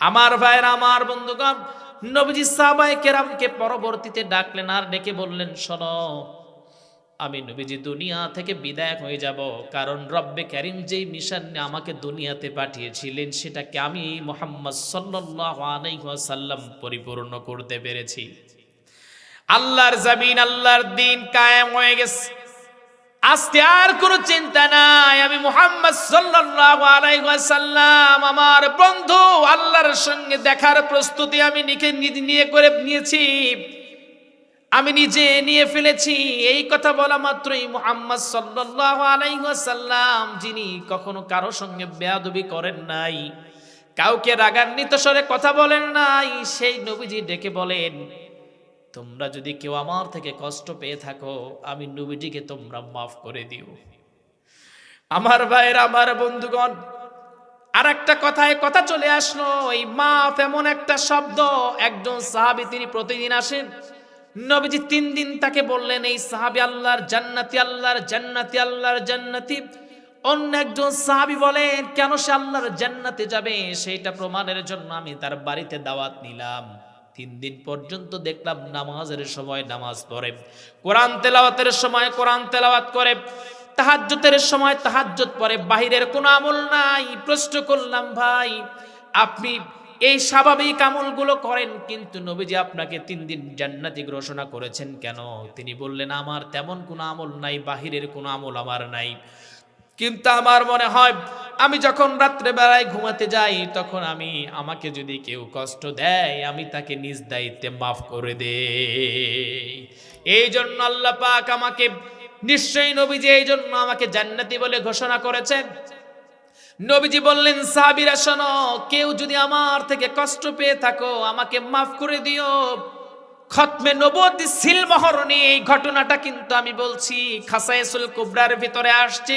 আমার ভাইয়ের, আমার বন্ধুগণ, নবীজি সাহাবায়ে কেরামকে পরবর্তীতে ডাকলেন আর ডেকে বললেন, শোনো, আমি নবীজি দুনিয়া থেকে বিদায় হয়ে যাব। কারণ রব্বে করিম যেই মিশন আমাকে দুনিয়াতে পাঠিয়েছিলেন, সেটাকে আমি মোহাম্মদ ওয়াসাল্লাম পরিপূর্ণ করতে পেরেছি। আল্লাহর জমিন, আল্লাহর দিন কায়েম হয়ে গেছে। আজকে আর কোনো চিন্তা নাই। আমি মোহাম্মদ ওয়াসাল্লাম, আমার বন্ধু আল্লাহর সঙ্গে দেখার প্রস্তুতি আমি নিজে নিয়ে করে নিয়েছি। আমি নিজে নিয়ে ফেলেছি। এই কথা বলা মাত্রই মোহাম্মদ ওয়াসাল্লাম, যিনি কখনো কারও সঙ্গে বেয়াদবি করেন নাই, কাউকে রাগান্বিত স্বরে কথা বলেন নাই, সেই নবীজি ডেকে বলেন তোমরা যদি কেউ আমার থেকে কষ্ট পেয়ে থাকো, আমি নবীজিকে তোমরা মাফ করে দিও। আমার ভাইয়ের, আমার বন্ধুগণ আর একটা কথায় কথা চলে আসলো, এই মাফ এমন একটা শব্দ, একজন সাহাবি তিনি প্রতিদিন আসেন, নবীজি তিন দিন তাকে বললেন, এই সাহাবি আল্লাহর জান্নাতি আল্লাহর জান্নাতি আল্লাহর জান্নাতি। অন্য একজন সাহাবি বলেন, কেন সে আল্লাহর জান্নাতে যাবে? সেইটা প্রমাণের জন্য আমি তার বাড়িতে দাওয়াত নিলাম। তিন দিন পর্যন্ত দেখলাম নামাজের সময় নামাজ পড়ে, কোরআন তেলাওয়াতের সময় কোরআন তেলাওয়াত করে তাহাজ্জুতের সময় তাহাজ্জুদ পরে বাহিরের কোনো আমল নাই। প্রশ্ন করলাম, ভাই, আপনি এই স্বাভাবিক আমলগুলো করেন, কিন্তু নবীজি আপনাকে তিন দিন জান্নাতি ঘোষণা করেছেন কেন? তিনি বললেন, আমার তেমন কোনো আমল নাই, বাহিরের কোনো আমল আমার নাই। কিন্তু আমার মনে হয়, আমি যখন রাত্রে বেলায় ঘুমাতে যাই, তখন আমি, আমাকে যদি কেউ কষ্ট দেয়, আমি তাকে নিজ দায়িত্বে মাফ করে দে এই জন্য আল্লাহ পাক আমাকে, নিশ্চয়ই নবীজি এই জন্য আমাকে জান্নাতি বলে ঘোষণা করেছেন। নবীজি বললেন, সাহাবিরা, শোনো, কেউ যদি আমার থেকে কষ্ট পেয়ে থাকো, আমাকে মাফ করে দিও। খতমে নবতী সিলমহরণী এই ঘটনাটা কিন্তু আমি বলছি, খাসাইসুল কুবরার ভিতরে আসছি।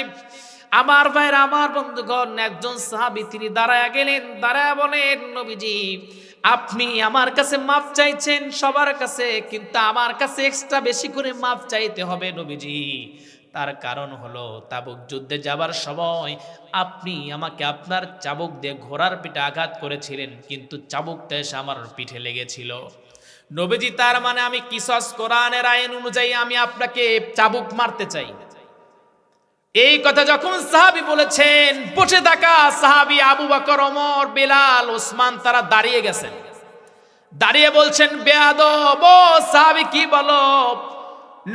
আমার ভাইয়ের, আমার বন্ধুগণ, একজন সাহাবি তিনি দাঁড়ায় গেলেন, দাঁড়ায় বলেন, নবীজি, আপনি আমার কাছে মাফ চাইছেন সবার কাছে, কিন্তু আমার কাছে এক্সট্রা বেশি করে মাফ চাইতে হবে নবীজি। তার কারণ হলো তাবুক যুদ্ধে যাবার সময় আপনি আমাকে আপনার চাবুক দিয়ে ঘোড়ার পিঠে আঘাত করেছিলেন, কিন্তু চাবুকটা এসে আমার পিঠে লেগেছিল। নবীজি, তার মানে আমি কিসস কোরআনের আইন অনুযায়ী আমি আপনাকে চাবুক মারতে চাই। এই কথা যখন সাহাবি বলেছেন, বসে থাকা সাহাবি আবু বাকর, ওমর, বেলাল, ওসমান, তারা দাঁড়িয়ে গেছেন। দাঁড়িয়ে বলছেন, বেয়াদব, ও সাহাবি, কি বলো?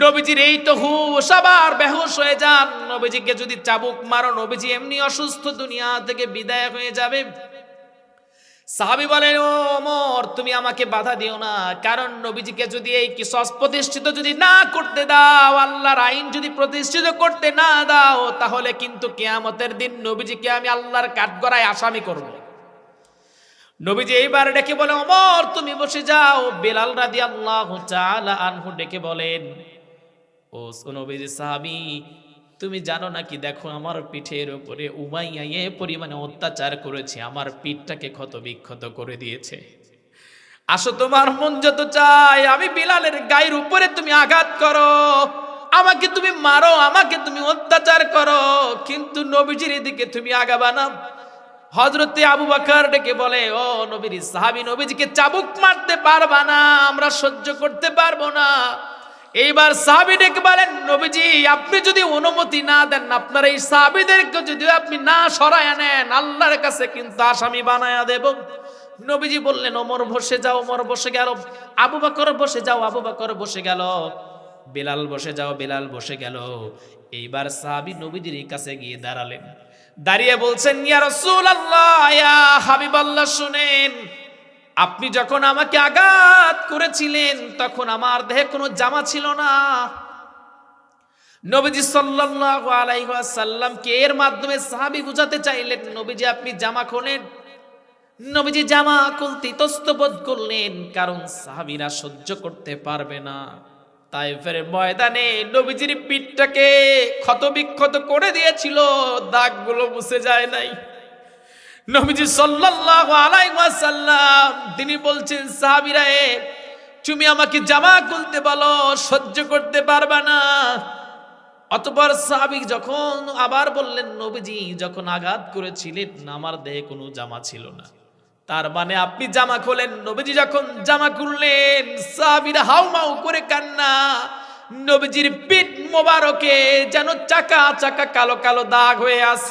নবীজির এই তো হুশ, আবার বেহুশ হয়ে যান। নবীজিকে যদি চাবুক মারো, নবীজি এমনি অসুস্থ, দুনিয়া থেকে বিদায় হয়ে যাবে। সাহাবি বলেন, ও ওমর তুমি আমাকে বাধা দিও না। কারণ নবীজিকে যদি এই কিসস প্রতিষ্ঠিত যদি না করতে দাও, আল্লাহর আইন যদি প্রতিষ্ঠিত করতে না দাও, তাহলে কিন্তু কেয়ামতের দিন নবীজিকে আমি আল্লাহর কাঠগড়ায় আসামি করব। নবীজি এইবার ডেকে বলে, অমর, তুমি বসে যাও। বেলাল রাদি আল্লাহ আনহু ডেকে বলেন, ও নবীজি সাহাবি তুমি জানো নাকি? দেখো, আমার পিঠের উপরে উমাইয়া এ পরিমাণে অত্যাচার করেছে। আমার পিঠটাকে ক্ষত বিক্ষত করে দিয়েছে। আসো, তোমার মন যত চাই আমি বিলালের গায়ের উপরে তুমি আঘাত করো। আমাকে তুমি মারো, আমাকে তুমি অত্যাচার করো। কিন্তু নবীজির দিকে তুমি আগাবা না হজরতে আবু বাকার ডেকে বলে, ও নবীর সাহাবি, নবীজিকে চাবুক মারতে পারবা না, আমরা সহ্য করতে পারব না। এইবার সাহাবি ডেকে বলেন, নবীজি, আপনি যদি অনুমতি না দেন, আপনার এই সাহাবিদেরকে যদি আপনি না সরায় নেন, আল্লাহর কাছে কিন্তু আসামি বানায়া দেব। নবীজি বললেন, ওমর বসে যাও, ওমর বসে গেল, আবু বকর বসে যাও, আবু বকর বসে গেল, বেলাল বসে যাও, বেলাল বসে গেল। এইবার সাহাবি নবীজির কাছে গিয়ে দাঁড়ালেন। দাঁড়িয়ে বলছেন, ইয়া রাসূলুল্লাহ, ইয়া হাবিবাল্লাহ, শুনেন আপনি যখন আমাকে আঘাত করেছিলেন, তখন আমার দেহে কোনো জামা ছিল না। নবীজি সাল্লাল্লাহু আলাইহি ওয়াসাল্লামকে এর মাধ্যমে সাহাবী বুঝাতে চাইলেন, নবীজি আপনি জামা খোলেন। নবীজি জামা খুলতে ইতস্তবোধ করলেন, কারণ সাহাবীরা সহ্য করতে পারবে না। তাই ফের ময়দানে নবীজির পিঠটাকে ক্ষতবিক্ষত করে দিয়েছিল, দাগগুলো মুছে যায় নাই। নবীজি সাল্লাল্লাহু আলাইহি ওয়াসাল্লাম, তিনি বলছেন, সাহাবীরা তুমি আমাকে জামা খুলতে বলো, সহ্য করতে পারবা না। অতপর সাহাবী যখন আবার বললেন, নবীজি, যখন আঘাত করেছিলেন, আমার দেহে কোনো জামা ছিল না। তার মানে আপনি জামা খোলেন, নবীজি যখন জামা খুললেন সাবিরা হাউমাউ করে কান্না। নবীজির পিঠ মোবারকে যেন চাকা চাকা কালো কালো দাগ হয়ে আস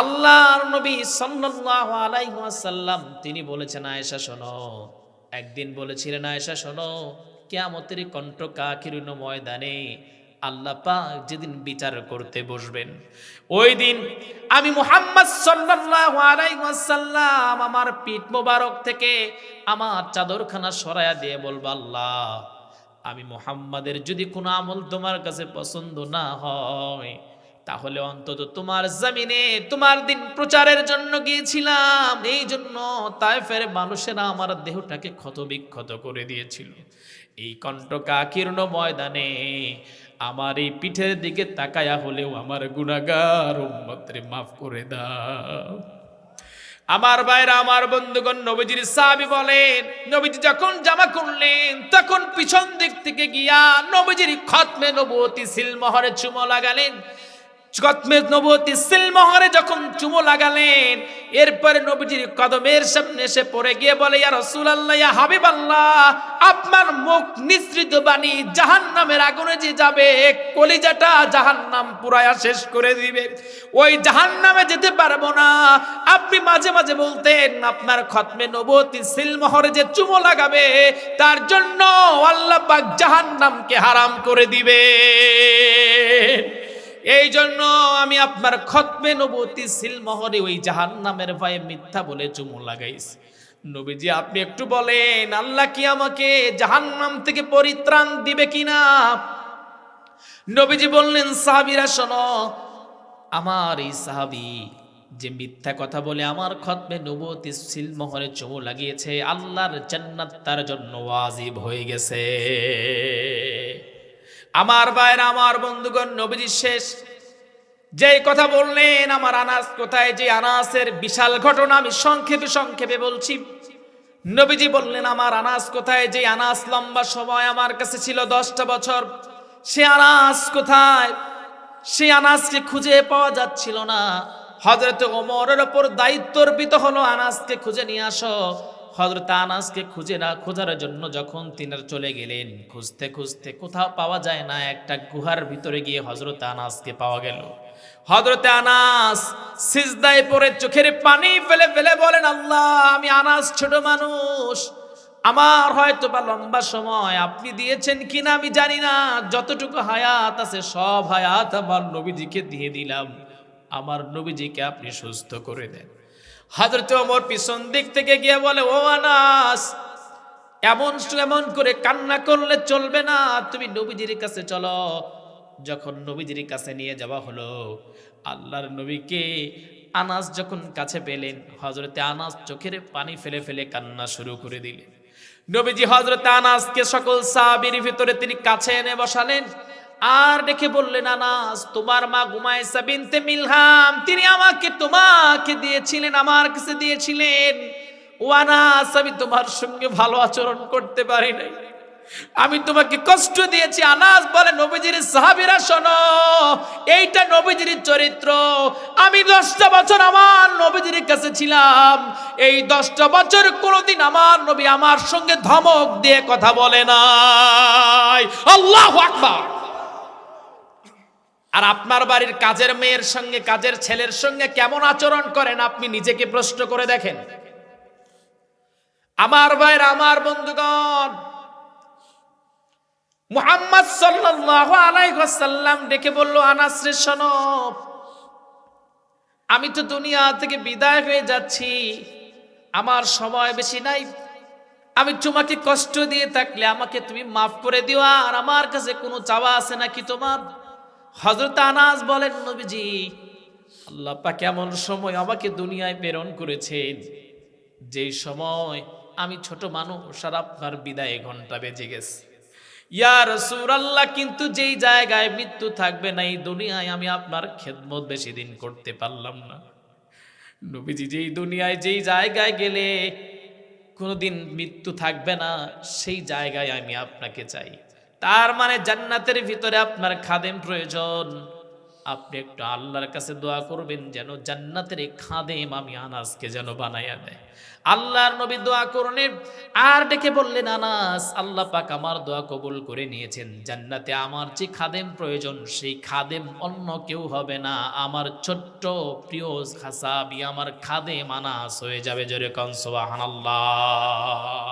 আল্লাহর নবী সাল্লাল্লাহু আলাইহি ওয়াসাল্লাম, তিনি বলেছেন, আয়েশা, শোনো। একদিন বলেছিলেন, আয়েশা, শোনো, কিয়ামতের কণ্ঠ কাকিরুন ময়দানে আল্লাহ পাক যেদিন বিচার করতে বসবেন, ওই দিন আমি মুহাম্মদ সাল্লাল্লাহু আলাইহি ওয়াসাল্লাম আমার পিঠ মোবারক থেকে আমার চাদরখানা সরায়া দিয়ে বলব, আল্লাহ, আমি মুহাম্মাদের যদি কোনো আমল তোমার কাছে পছন্দ না হয় তাহলে অন্তত তোমার জমিনে, তোমার দিন প্রচারের জন্য গিয়েছিলাম। এই জন্য তাইফের মানুষেরা আমার দেহটাকে ক্ষত বিক্ষত করে দিয়েছিল। এই কণ্ঠকাকীর্ণ ময়দানে আমার এই পিঠের দিকে তাকায়া হলেও আমার গুণাগার উম্মতরে মাফ করে দাও। আমার ভাইরা, আমার বন্ধুগণ, নবীজির সাহাবী বলেন, নবীজি যখন জামা করলেন তখন পিছন দিক থেকে গিয়া নবীজির খতমে নবতী সিলমোহরে চুমো লাগালেন। খতমে নবতী সিলমোহরে যখন চুমো লাগালেন, এরপরে নবীজির কদমের সামনে এসে পড়ে গিয়ে বলে, ইয়া রাসূলুল্লাহ, ইয়া হাবিবাল্লাহ, আপনার মুখ নিঃসৃত বাণী জাহান্নামের আগুনে যে যাবে, কলিজাটা জাহান্নাম পুরায়া শেষ করে দিবে। ওই জাহান্নামে যেতে পারব না। আপনি মাঝে মাঝে বলতেন, আপনার খতমে নবতী সিলমোহরে যে চুমো লাগাবে, তার জন্য আল্লাহ পাক জাহান্নামকে হারাম করে দিবে এই জন্য আমি আপনার খতমে নবতী সিলমোহরে ওই জাহান্নামের ভয়ে মিথ্যা বলে চুমো লাগাইছি। নবীজি, আপনি একটু বলেন, আল্লাহ কি আমাকে জাহান্নাম থেকে পরিত্রাণ দিবে কিনা? নবীজি বললেন, সাহাবীরা, শোনো, আমার এই সাহাবি যে মিথ্যা কথা বলে আমার খতমে নবতী সিলমোহরে চুমু লাগিয়েছে, আল্লাহর জান্নাত তার জন্য ওয়াজিব হয়ে গেছে। আমার ভাইরা আমার বন্ধুগণ, নবীজি শেষ। যেই কথা বললেন, আমার আনাস কোথায়? যে আনাসের বিশাল ঘটনা আমি সংক্ষেপে সংক্ষেপে বলছি। নবীজি বললেন, আমার আনাস কোথায়? যে আনাস লম্বা সময় আমার কাছে ছিল দশটা বছর। সে আনাস কোথায়? সে আনাসকে খুঁজে পাওয়া যাচ্ছিল না। হজরত ওমরের ওপর দায়িত্ব অর্পিত হলো, আনাসকে খুঁজে নিয়ে আসো। হজরত আনাসকে খুঁজে না খোঁজার জন্য যখন তিনি চলে গেলেন, খুঁজতে খুঁজতে কোথাও পাওয়া যায় না, একটা গুহার ভিতরে গিয়ে হজরত আনাসকে পাওয়া গেল। হজরতে আনাস সিজদায় পরে চোখের পানি ফেলে ফেলে বলেন, আল্লাহ, আমি আনাস ছোট মানুষ। আমার হয়তো বা লম্বা সময়। আপনি দিয়েছেন কিনা আমি জানি না। যতটুকু হায়াত আছে, সব হায়াত আমার নবীজিকে দিয়ে দিলাম। আমার নবীজিকে আপনি সুস্থ করে দেন। হাজরত ওমর পিছন দিক থেকে গিয়ে বলে, ও আনাস, এমন এমন করে কান্না করলে চলবে না, তুমি নবীজির কাছে চলো। যখন নবীজির কাছে নিয়ে যাওয়া হলো, আল্লাহর নবীকে আনাস যখন কাছে পেলেন হজরতে আনাস চোখের পানি ফেলে ফেলে কান্না শুরু করে দিলেন। নবীজি হজরতে আনাসকে সকল সাহাবির ভিতরে তিনি কাছে এনে বসালেন। আর ডেকে বললেন আনাস তোমার মা গুমাইসা বিনতে মিলহাম। তিনি আমাকে তোমাকে দিয়েছিলেন, আমার কাছে দিয়েছিলেন। ও আনাস, আমি তোমার সঙ্গে ভালো আচরণ করতে পারি নাই। আমি তোমাকে কষ্ট দিয়েছি। আনাস বলে, নবীজির সাহাবিরা শোনো, এইটা নবীজির চরিত্র। আমি দশটা বছর আমার নবীজির কাছে ছিলাম। এই দশটা বছর কোনোদিন আমার নবী আমার সঙ্গে ধমক দিয়ে কথা বলে নাই। আল্লাহ আকবার। আর আপনার বাড়ির কাজের মেয়ের সঙ্গে, কাজের ছেলের সঙ্গে কেমন আচরণ করেন আপনি নিজেকে প্রশ্ন করে দেখেন। আমার ভাইয়ের আমার বন্ধুগণ, মুহাম্মদ সাল্লাল্লাহু আলাইহি ওয়াসাল্লাম ডেকে বলল, আনাস রে, শোনো, আমি তো দুনিয়া থেকে বিদায় হয়ে যাচ্ছি, আমার সময় বেশি নাই। আমি তোমাকে কষ্ট দিয়ে থাকলে আমাকে তুমি মাফ করে দিও, আর আমার কাছে কোনো চাওয়া আছে নাকি তোমার? হজরত আনাজ বলেন, নবীজি, আল্লাহ পাক এমন সময় আমাকে দুনিয়ায় প্রেরণ করেছেন। যেই সময় আমি ছোট মানুষ আর আপনার বিদায় ঘণ্টা বেজে গেছে। ইয়া রাসূলুল্লাহ, কিন্তু যেই জায়গায় মৃত্যু থাকবে না, এই দুনিয়ায় আমি আপনার খেদমত বেশি দিন করতে পারলাম না। নবীজি, যেই দুনিয়ায়, যেই জায়গায় গেলে কোনোদিন মৃত্যু থাকবে না, সেই জায়গায় আমি আপনাকে চাই। তার মানে জান্নাতের ভিতরে আপনার খাদেম প্রয়োজন। আপনি একটু আল্লাহর কাছে দোয়া করবেন যেন জান্নাতের এই খাদেম আমি আনাসকে যেন বানাইয়া দেয়। আল্লাহর নবী দোয়া করলেন, আর ডেকে বললেন, আনাস, আল্লাহ পাক আমার দোয়া কবুল করে নিয়েছেন। জান্নাতে আমার যে খাদেম প্রয়োজন, সেই খাদেম অন্য কেউ হবে না। আমার ছোট্ট, প্রিয় খাসাবি, আমার খাদেম আনাস হয়ে যাবে। জোরে কনসোবাহান আল্লাহ